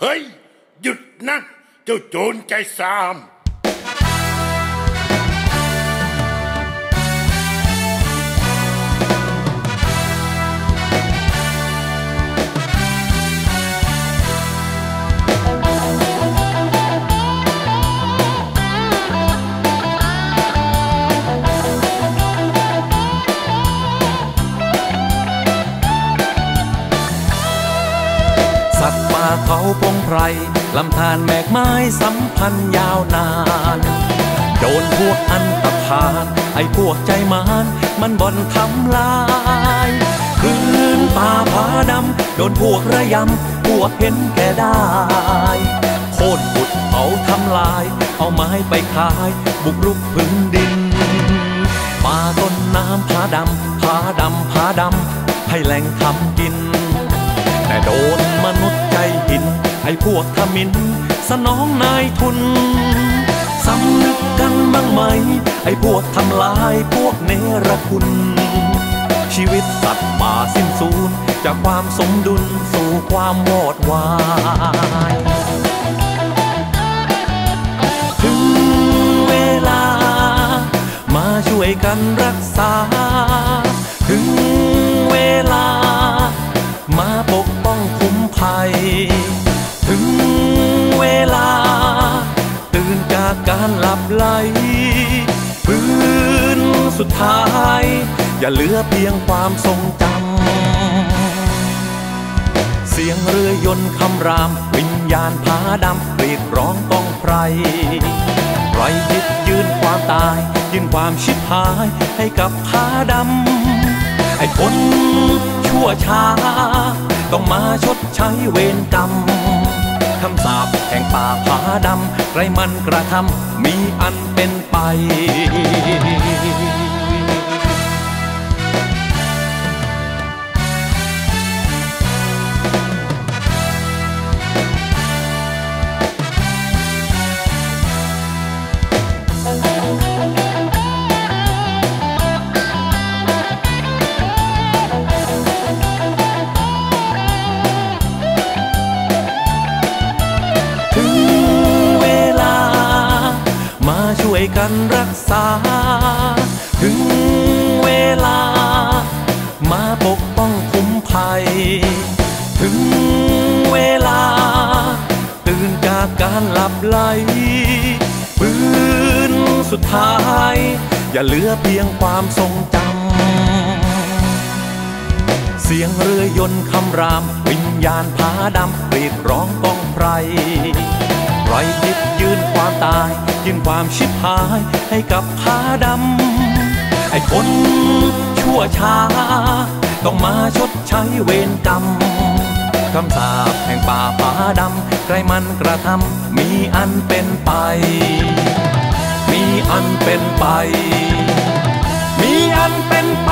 เฮ้ย หยุดนะ เจ้าโจรใจสาม สัตว์ป่าเขาพงไพรลำธารแมกไม้สัมพันธ์ยาวนาน โดนพวกอันตพาน ไอ้พวกใจมานมันบ่อนทำลายพื้นป่าผาดำ โดนพวกระยำ พวกเห็นแก่ได้โค่นบุดเผาทำลาย เอาไม้ไปขาย บุกรุกพื้นดินป่าต้นน้ำผาดำผาดำผาดำให้แหล่งทำกิน โดนมนุษย์ใจหิน ไอ้พวกทมิน สนองนายทุน สำนึกกันบ้างไหม ไอ้พวกทำลายพวกเนรคุณ ชีวิตสัตว์ป่าสิ้นสูญจากความสมดุลสู่ความวอดวายถึงเวลา มาช่วยกันรักษาาการหลับไหลปืนสุดท้าย อย่าเหลือเพียงความทรงจำ เสียงเรือยนต์คำราม วิญญาณผาดำกรีดร้องต้องไพรใครยิบยืนความตาย ยืนความชิบหายให้กับผาดำ ไอ้คนชั่วช้า ต้องมาชดใช้เวรกรรม คำสาปแห่งป่าผาดำไรมันกระทำมีอันเป็นไป ช่วยกันรักษา ถึงเวลา มาปกป้องคุ้มภัย ถึงเวลา ตื่นจากการหลับไหลปืนสุดท้าย อย่าเหลือเพียงความทรงจำเสียงเรือยนต์คำราม วิญญาณผาดำกรีดร้องก้องไพรใครหยิ ความชิบหายให้กับผ้าดำ ไอ้คนชั่วช้า ต้องมาชดใช้เวรกรรมคำสาปแห่งป่าผ้าดำ ใครมันกระทำมีอันเป็นไป มีอันเป็นไป มีอันเป็นไป